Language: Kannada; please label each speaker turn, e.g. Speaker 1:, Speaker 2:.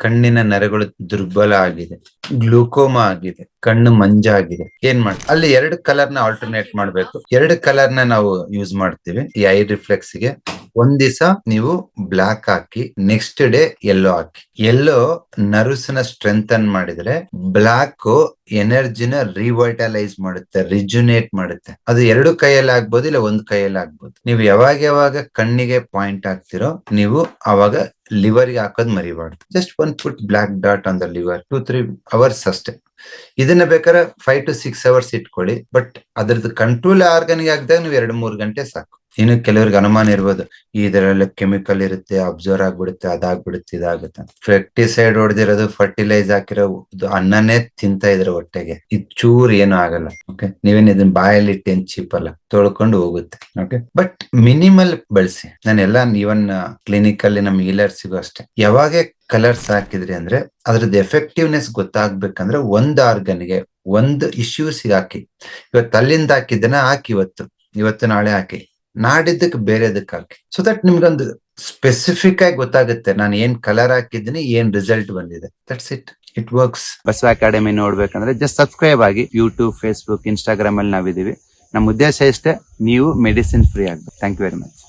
Speaker 1: ಕಣ್ಣಿನ ನರಗಳು ದುರ್ಬಲ ಆಗಿದೆ. ಗ್ಲೂಕೋಮಾ ಆಗಿದೆ, ಕಣ್ಣು ಮಂಜಾಗಿದೆ. ಏನ್ ಮಾಡ, ಅಲ್ಲಿ ಎರಡು ಕಲರ್ನ ಆಲ್ಟರ್ನೇಟ್ ಮಾಡ್ಬೇಕು. ಎರಡು ಕಲರ್ನ ನಾವು ಯೂಸ್ ಮಾಡ್ತೀವಿ, ಈ ಐ ರಿಫ್ಲೆಕ್ಸ್ಗೆ. ಒಂದ್ ದಿವಸ ನೀವು ಬ್ಲಾಕ್ ಹಾಕಿ ನೆಕ್ಸ್ಟ್ ಡೇ ಎಲ್ಲೋ ಹಾಕಿ. ಎಲ್ಲೋ ನರ್ವ್ಸ್ನ ಅನ್ ಮಾಡಿದ್ರೆ ಬ್ಲಾಕ್ ಎನರ್ಜಿನ ರಿವೈಟಲೈಸ್ ಮಾಡುತ್ತೆ ರಿಜುನೇಟ್ ಮಾಡುತ್ತೆ. ಅದು ಎರಡು ಕೈಯಲ್ಲಿ ಆಗ್ಬೋದು ಇಲ್ಲ ಒಂದ್ ಕೈಯಲ್ಲಿ ಆಗ್ಬೋದು. ನೀವು ಯಾವಾಗ ಯಾವಾಗ ಕಣ್ಣಿಗೆ ಪಾಯಿಂಟ್ ಆಗ್ತಿರೋ ನೀವು ಅವಾಗ ಲಿವರ್ಗೆ ಹಾಕೋದ್ ಮರಿಬಾರ್ದು. Just one foot block dot on the liver two three hours ಅಷ್ಟೇ. ಇದನ್ನ ಬೇಕಾದ್ರೆ ಫೈವ್ ಟು ಸಿಕ್ಸ್ ಅವರ್ಸ್ ಇಟ್ಕೊಳ್ಳಿ ಬಟ್ ಅದ್ರದ್ದು ಕಂಟ್ರೋಲ್ ಆರ್ಗನ್ಗೆ ಆಗದಾಗ ನೀವು ಎರಡು ಮೂರು ಗಂಟೆ ಸಾಕು. ಇನ್ನು ಕೆಲವ್ರಿಗೆ ಅನುಮಾನ ಇರ್ಬೋದು ಇದರಲ್ಲಿ ಕೆಮಿಕಲ್ ಇರುತ್ತೆ ಅಬ್ಸರ್ವ್ ಆಗ್ಬಿಡುತ್ತೆ, ಅದಾಗ್ಬಿಡುತ್ತೆ, ಇದಾಗುತ್ತೆ. ಫೆಕ್ಟಿಸೈಡ್ ಹೊಡೆದಿರೋದು ಫರ್ಟಿಲೈಸ್ ಹಾಕಿರೋ ಅನ್ನನೇ ತಿಂತ ಇದ್ರೆ ಹೊಟ್ಟೆಗೆ. ಇದು ಚೂರ್ ಏನು ಆಗಲ್ಲ ಓಕೆ ನೀವೇನ್ ಇದನ್ನ ಬಾಯಲ್ಲಿ ಇಟ್ಟೇನ್ ಚೀಪಲ್ಲ ತೊಳ್ಕೊಂಡು ಹೋಗುತ್ತೆ ಓಕೆ ಬಟ್ ಮಿನಿಮಲ್ ಬಳಸಿ. ನಾನೆಲ್ಲ ಇವನ್ ಕ್ಲಿನಿಕ್ ಅಲ್ಲಿ ನಮ್ ಹೀಲರ್ಸಿಗೂ ಅಷ್ಟೇ. ಯಾವಾಗ ಕಲರ್ಸ್ ಹಾಕಿದ್ರಿ ಅಂದ್ರೆ, ಅದ್ರದ್ದು ಎಫೆಕ್ಟಿವ್ನೆಸ್ ಗೊತ್ತಾಗ್ಬೇಕಂದ್ರೆ ಒಂದ್ ಆರ್ಗನ್ಗೆ ಒಂದು ಇಶ್ಯೂಸ್ ಹಾಕಿ. ಇವತ್ತು ಅಲ್ಲಿಂದ ಹಾಕಿದ್ದನ್ನ ಹಾಕಿ ಇವತ್ತು. ಇವತ್ತು ನಾಳೆ ಹಾಕಿ. ನಾಡಿದ್ದಕ್ಕೆ ಬೇರೆದಕ್ಕೆ ಹಾಕಿ ಸೊ ದಟ್ ನಿಮ್ಗೊಂದು ಸ್ಪೆಸಿಫಿಕ್ ಆಗಿ ಗೊತ್ತಾಗುತ್ತೆ, ನಾನು ಏನ್ ಕಲರ್ ಹಾಕಿದ್ದೀನಿ, ಏನ್ ರಿಸಲ್ಟ್ ಬಂದಿದೆ. That's it it works
Speaker 2: Basava academy ನೋಡ್ಬೇಕಂದ್ರೆ ಜಸ್ಟ್ ಸಬ್ಸ್ಕ್ರೈಬ್ ಆಗಿ ಯೂಟ್ಯೂಬ್ ಫೇಸ್ಬುಕ್ ಇನ್ಸ್ಟಾಗ್ರಾಮ್ ಅಲ್ಲಿ ನಾವಿದೀವಿ ನಮ್ಮ ಉದ್ದೇಶ ಇಷ್ಟೇ, ನೀವು ಮೆಡಿಸಿನ್ ಫ್ರೀ ಆಗ್ಬೇಕು. Thank you very much